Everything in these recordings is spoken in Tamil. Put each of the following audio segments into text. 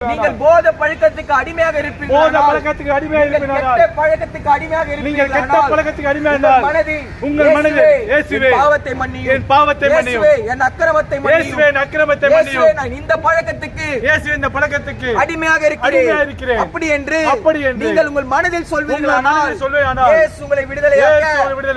நீங்கள் போத பழக்கத்துக்கு அடிமையாக போத இருப்பீர்கள் பழக்கத்துக்கு அடிமையாக இருப்பீர்கள் கெட்ட பழக்கத்துக்கு அடிமையாக நீங்கள் கெட்ட இருப்பீர்கள் பழக்கத்துக்கு அடிமையாக உங்கள் இருந்தால் உங்கள் மனதில் இயேசுவே, இயேசுவே பாவத்தை மன்னியும். என் பாவத்தை மன்னியும். இயேசுவே, என் அக்கிரமத்தை இயேசுவே மன்னியும் என் அக்கிரமத்தை இயேசுவே, மன்னியும். நான் இந்த பழக்கத்துக்கு இயேசுவே இந்த பழக்கத்துக்கு அடிமையாக அடிமையாக இருக்கிறேன். இருக்கிறேன். அப்படி என்று அப்படி என்று நீங்கள் உங்கள் மனதில் சொல்வீர்களானால் சொல்வீர்களானால் இயேசு உங்களை விடுதலையாக்க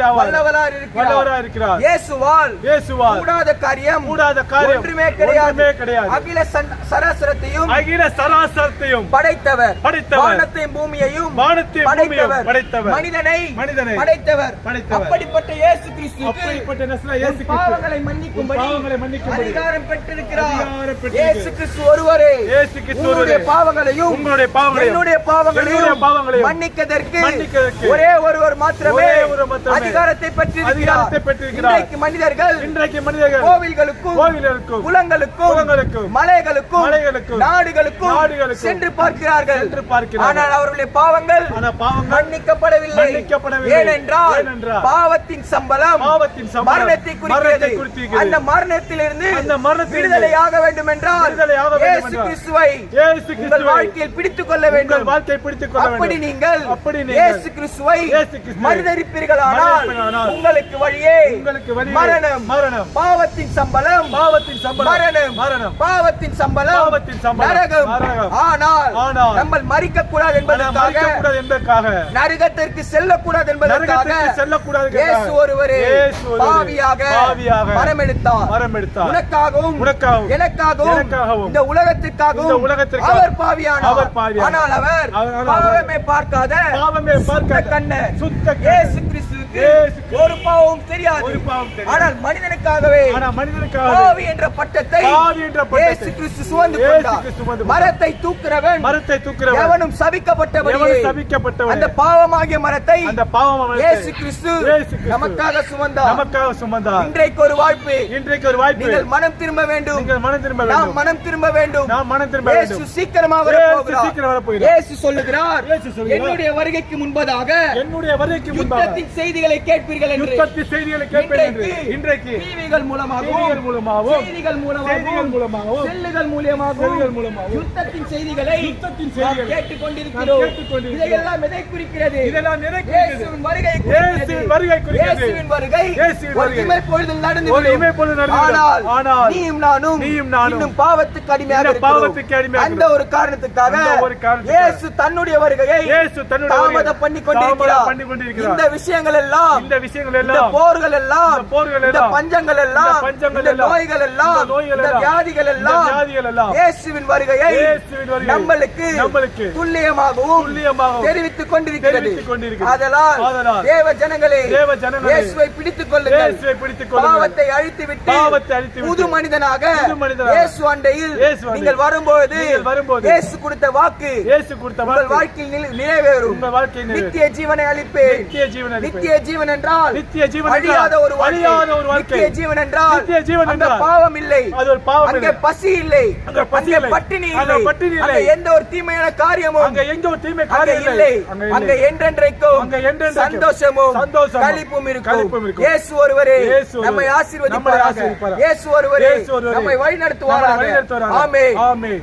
இயேசு உங்களை விடுதலையாவார். வல்லவராய் இருக்கிறார் வல்லவராய் இருக்கிறார். இயேசுவால் இயேசுவால் கூடாத காரியம் கூடாத காரியம் ஒன்றுமே கிடையாது ஒன்றுமே கிடையாது. அகில சன்- சராசரத்தையும் அகில சராசரத்தையும் படைத்தவர் படைத்தவர். வானத்தையும் பூமியையும் வானத்தையும் பூமியையும் படைத்தவர். மனிதனை மனிதனை படைத்தவர் படைத்தவர். அப்படிப்பட்ட இயேசு கிறிஸ்துவுக்கு அப்படிப்பட்ட நசரா இயேசு உன் கிறிஸ்து பாவங்களை மன்னிக்கும்படி உன் பாவங்களை மன்னிக்கும்படி அதிகாரம் பெற்றிருக்கிறார். இயேசு கிறிஸ்து ஒருவரே இயேசு கிறிஸ்து உங்களுடைய ஒருவரே. பாவங்களையும் உங்களுடைய பாவங்களையும் என்னுடைய பாவங்களையும் பாவங்களையும் மன்னிக்கதற்கு மன்னிக்கதற்கு ஒரே ஒருவர் மாத்திரமே ஒரே ஒருவர் மாத்திரமே அதிகாரத்தை அதிகாரத்தை பெற்றிருக்கிறார். இன்றைக்கு மனிதர்கள் இன்றைக்கு மனிதர்கள் கோவில்களுக்கும் கோவில்களுக்கும் குளங்களுக்கும் குளங்களுக்கும் மலைகளுக்கும் மலைகளுக்கும் நாடுகளுக்கும் நாடுகளுக்கும் சென்று பார்க்கிறார்கள் சென்று பார்க்கிறார்கள். ஆனால் அவர்களுடைய பாவங்கள் பாவங்கள் மன்னிக்கப்படவில்லை மன்னிக்கப்படவில்லை. ஏனென்றால் பாவத்தின் சம்பளம் பாவத்தின் சம்பளம் மரணத்தை குறிக்கிறது. அந்த மரணத்திலிருந்து அந்த மரணத்திலிருந்து விடுதலையாக வேண்டும் என்றால் விடுதலையாக இயேசு கிறிஸ்துவை இயேசு கிறிஸ்துவை வாழ்க்கையில் பிடித்துக் கொள்ள வேண்டும் வாழ்க்கை பிடித்துக் கொள்ள அப்படி வேண்டும் நீங்கள் அப்படி நீங்கள் கிறிஸ்துவை இயேசு கிறிஸ்துவை மறுதரிப்பீர்களானால் உங்களுக்கு வழியே உங்களுக்கு மரணம். மரணம். பாவத்தின் சம்பளம். பாவத்தின் சம்பளம். மரணம். மரணம். பாவத்தின் சம்பளம். பாவத்தின் சம்பளம். நரகம். ஆனால் ஆனால் நம்ம மறிக்க கூடாது என்பதற்காக என்பதற்காக நரகத்திற்கு செல்லக்கூடாது என்பதற்காக இயேசு ஒருவரே பாவியாக பாவியாக மரம் எடுத்தார் மரம் எடுத்தார். உனக்காகவும் உனக்காகவும் எனக்காகவும் எனக்காகவும் இந்த உலகத்திற்காகவும் இந்த உலகத்திற்காகவும் அவர் பாவியானார். அவர் பாவியானார். ஆனால் அவர் பாவமே பார்க்காத பாவமே பார்க்காத கண்ணர். சுத்த இயேசு கிறிஸ்து. ஒரு பாவம் தெரியாது. ஒரு பாவம் தெரியாது. ஆனால் மனிதனுக்காகவே மனிதனுக்காக என்ற பட்டத்தை இயேசு கிறிஸ்து சுமந்து கொண்டார். மரத்தை தூக்குறவன் மரத்தை தூக்குறவன். எவனும் சபிக்கப்பட்டவனே சபிக்கப்பட்டவனே. அந்த பாவமாகிய மரத்தை அந்த பாவம் இயேசு கிறிஸ்து நமக்காக சுமந்தார். நமக்காக சுமந்தார். இன்றைக்கு ஒரு வாய்ப்பு. இன்றைக்கு ஒரு வாய்ப்பு. நீங்கள் மனம் திரும்ப வேண்டும். நீங்கள் மனம் திரும்ப நாம் வேண்டும் மனம் திரும்ப வேண்டும். நாம் மனம் திரும்ப இயேசு வேண்டும் சீக்கிரமாக இயேசு வரப்போகிறார். சீக்கிரம் வரப்போகிறார். இயேசு சொல்லுகிறார். இயேசு சொல்லுகிறார். என்னுடைய வருகைக்கு முன்பதாக என்னுடைய வருகைக்கு முன்பாக யுத்தத்தின் செய்திகளை கேட்பீர்கள் என்று யுத்தத்தின் செய்திகளை என்று இன்றைக்கு டிவிகள் மூலமாகவும் மூலமாகவும் செய்திகள் மூலமாகவும் மூலமாகவும் செல்லுகள் மூலமாகவும் செல்லுகள் மூலமாகவும் யுத்தத்தின் செய்திகளை யுத்தத்தின் செய்திகளை நாம் கேட்டுக்கொண்டிருக்கிறோம். இதையெல்லாம் எதை குறிக்கிறது இதெல்லாம் எதை குறிக்கிறது? இயேசுவின் வருகை இயேசுவின் வருகை குறிக்கிறது. இயேசுவின் வருகை இயேசுவின் ஒரு வருகை. இமைப்பொழுதில் நடந்து ஒரு விடும். இமைப்பொழுதில் நடந்துவிடும். ஆனால் நீயும் நானும் நீயும் நானும் இன்னும் பாவத்துக்கு அடிமையாக. பாவத்துக்கு அடிமையாக அந்த ஒரு காரணத்துக்காக ஒரு காரணத்துக்காக இயேசு தன்னுடைய வருகையை இயேசு தன்னுடைய தாமதம் பண்ணி கொண்டிருக்கிறார் பண்ணி கொண்டிருக்கிறார். இந்த விஷயங்கள் எல்லாம் இந்த விஷயங்கள் எல்லாம் போர்கள் எல்லாம் போர்கள் எல்லாம் பஞ்சங்கள் எல்லாம் பஞ்சங்கள் எல்லாம் நோய்கள் எல்லாம் நோய்கள் எல்லாம் வியாதிகள் எல்லாம் வியாதிகள் எல்லாம் இயேசுவின் வருகையை இயேசுவின் வருகை நம்மளுக்கு நம்மளுக்கு துல்லியமாகவும் துல்லியமாகவும் தெரிவித்துக் கொண்டிருக்கிறது. அதனால் தேவ ஜனங்களே தேவ ஜனங்களே, இயேசுவை பிடித்துக் கொள்ளுங்கள் இயேசுவை பிடித்துக் கொள்ளுங்கள். பாவத்தை அழித்துவிட்டு பாவத்தை அழித்துவிட்டு புது மனிதனாக புது மனிதனாக இயேசு அண்டையில் நீங்கள் வரும்போது நீங்கள் வரும்போது இயேசு கொடுத்த வாக்கு இயேசு கொடுத்த வாக்கு வாழ்க்கையில் நிறைவேறும் உங்கள் வாழ்க்கையில். நித்திய ஜீவனை அளிப்பேன் நித்திய ஜீவன் அளிப்பேன். நித்திய ஜீவன் என்றால் நித்திய ஜீவன் அழியாத ஒரு. அழியாத ஒரு வாழ்க்கை. நித்திய ஜீவன் என்றால் நித்திய ஜீவன் என்றால் பாவம் இல்லை அது ஒரு பாவம் அங்கே. பசி இல்லை அங்கே பசி இல்லை. பட்டினி இல்லை பட்டினி இல்லை. அங்கே எந்த ஒரு தீமையான காரியமும் அங்க எங்க ஒரு தீமை காரியம் இல்லை அங்க என்றென்றைக்கும் அங்கே என்றென்றைக்கும் சந்தோஷமும் சந்தோஷமும் களிப்பும் இருக்கும். இயேசு ஒருவரே நம்மை ஆசீர்வதிப்பாராக. இயேசு ஒருவரே நம்மை வழிநடத்துவாராக. ஆமென் ஆமென்